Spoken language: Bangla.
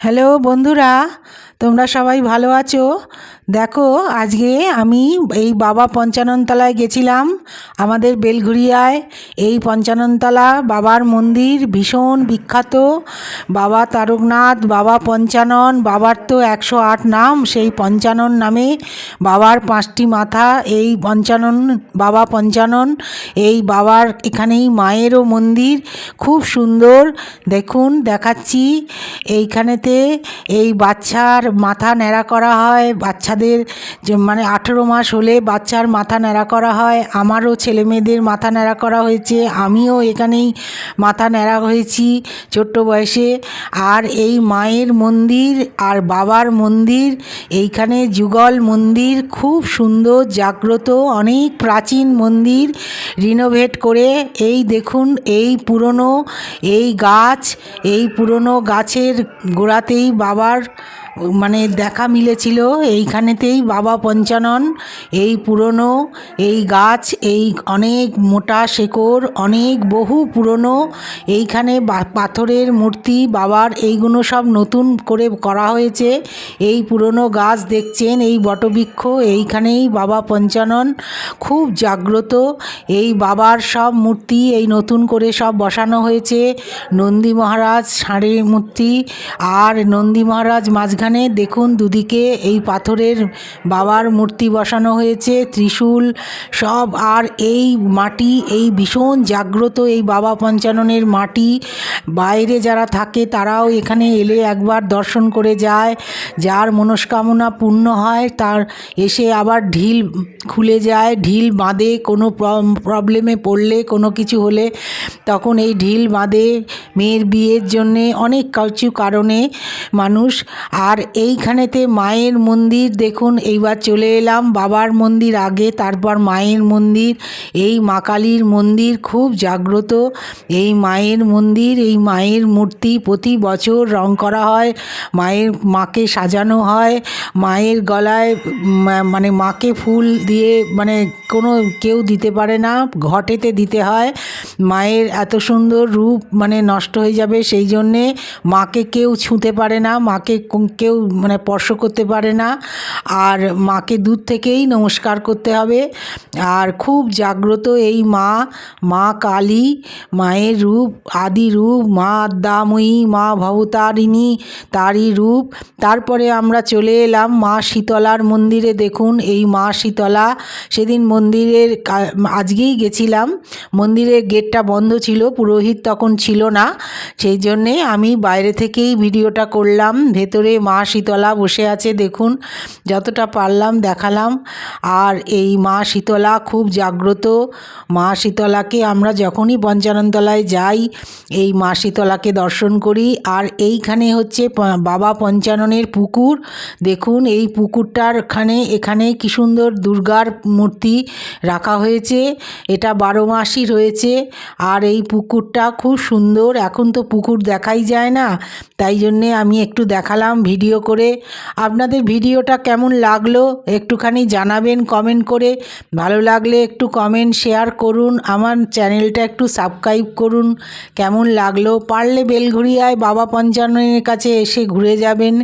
হ্যালো বন্ধুরা তোমরা সবাই ভালো আছো? দেখো, আজকে আমি এই বাবা পঞ্চাননতলায় গেছিলাম, আমাদের বেলঘুরিয়ায়। এই পঞ্চাননতলা বাবার মন্দির ভীষণ বিখ্যাত। বাবা তারকনাথ, বাবা পঞ্চানন, বাবার তো একশো আট নাম, সেই পঞ্চানন নামে বাবার পাঁচটি মাথা। এই পঞ্চানন, বাবা পঞ্চানন, এই বাবার এখানেই মায়েরও মন্দির, খুব সুন্দর। দেখুন, দেখাচ্ছি। এইখানেতে এই বাচ্চার মাথা ন্যাড়া করা হয়, বাচ্চাদের যে মানে আঠেরো মাস হলে বাচ্চার মাথা ন্যাড়া করা হয়। আমারও ছেলে মেয়েদের মাথা ন্যাড়া করা হয়েছে, আমিও এখানেই মাথা ন্যাড়া হয়েছি ছোট্ট বয়সে। আর এই মায়ের মন্দির আর বাবার মন্দির, এইখানে যুগল মন্দির খুব সুন্দর, জাগ্রত, অনেক প্রাচীন মন্দির রিনোভেট করে। এই দেখুন, এই পুরনো এই গাছ, এই পুরনো গাছের গোড়াতেই বাবার মানে দেখা মিলেছিল এইখানেতেই বাবা পঞ্চানন, এই পুরনো, এই গাছ, এই অনেক মোটা শেকড়, অনেক বহু পুরনো, এইখানে পাথরের মূর্তি, বাবার এইগুলো সব নতুন করে করা হয়েছে। এই পুরনো গাছ দেখছেন, এই বটবৃক্ষ, এইখানেই বাবা পঞ্চানন খুব জাগ্রত। এই বাবার সব মূর্তি, এই নতুন করে সব বসানো হয়েছে। নন্দী মহারাজ ষাঁড়ের মূর্তি, আর নন্দী মহারাজ মাঝখানে দেখুন দুদিকে এই পাথরের বাবার মূর্তি বসানো হয়েছে, ত্রিশূল সব, আর এই মাটি, এই ভীষণ জাগ্রত এই বাবা পঞ্চাননের মাটি। বাইরে যারা থাকে তারাও এখানে এলে একবার দর্শন করে যায়। যার মনস্কামনা পূর্ণ হয় তার এসে আবার ঢিল খুলে যায়, ঢিল বাঁধে, কোনো প্রবলেমে পড়লে, কোনো কিছু হলে তখন এই ঢিল বাঁধে। মেয়ের বিয়ের জন্যে অনেক কিছু কারণে মানুষ আর এইখানেতে মায়ের মন্দির, দেখুন, এইবার চলে এলাম। বাবার মন্দির আগে, তারপর মায়ের মন্দির। এই মা কালীর মন্দির খুব জাগ্রত। এই মায়ের মন্দির, এই মায়ের মূর্তি প্রতি বছর রং করা হয়। মায়ের, মাকে সাজানো হয়। মায়ের গলায় মানে মাকে ফুল দিয়ে মানে কোনো কেউ দিতে পারে না, ঘটেতে দিতে হয়। মায়ের এত সুন্দর রূপ মানে নষ্ট হয়ে যাবে, সেই জন্যে মাকে কেউ ছুঁতে পারে না। মাকে কেউ মানে স্পর্শ করতে পারে না। আর মাকে দূর থেকেই নমস্কার করতে হবে। আর খুব জাগ্রত এই মা মা কালী, মায়ের রূপ, আদি রূপ, মা দাময়ী মা ভবতারিণী, তারই রূপ। তারপরে আমরা চলে এলাম মা শীতলার মন্দিরে। দেখুন, এই মা শীতলা সেদিন মন্দিরের আজকেই গেছিলাম। মন্দিরের গেটটা বন্ধ ছিল, পুরোহিত তখন ছিল না। সেই জন্যে আমি বাইরে থেকেই ভিডিওটা করলাম। ভেতরে মা শীতলা বসে আছে, দেখুন, যতটা পারলাম দেখালাম। আর এই মা শীতলা খুব জাগ্রত। মা শীতলাকে আমরা যখনই পঞ্চাননতলায় যাই, এই মা শীতলাকে দর্শন করি। আর এইখানে হচ্ছে বাবা পঞ্চাননের পুকুর। দেখুন, এই পুকুরটার খানে, এখানে কি সুন্দর দুর্গার মূর্তি রাখা হয়েছে। এটা বারো মাসই রয়েছে। আর এই পুকুরটা খুব সুন্দর। এখন তো পুকুর দেখাই যায় না। তাই জন্যে আমি একটু দেখালাম ভিডিও করে। আপনাদের ভিডিওটা কেমন লাগল একটুখানি জানাবেন কমেন্ট করে। ভালো লাগলে একটু কমেন্ট শেয়ার করুন। আমার চ্যানেলটা একটু সাবস্ক্রাইব করুন। কেমন লাগল? পারলে বেলঘুরিয়ায় বাবা পঞ্চাননের কাছে এসে ঘুরে যাবেন।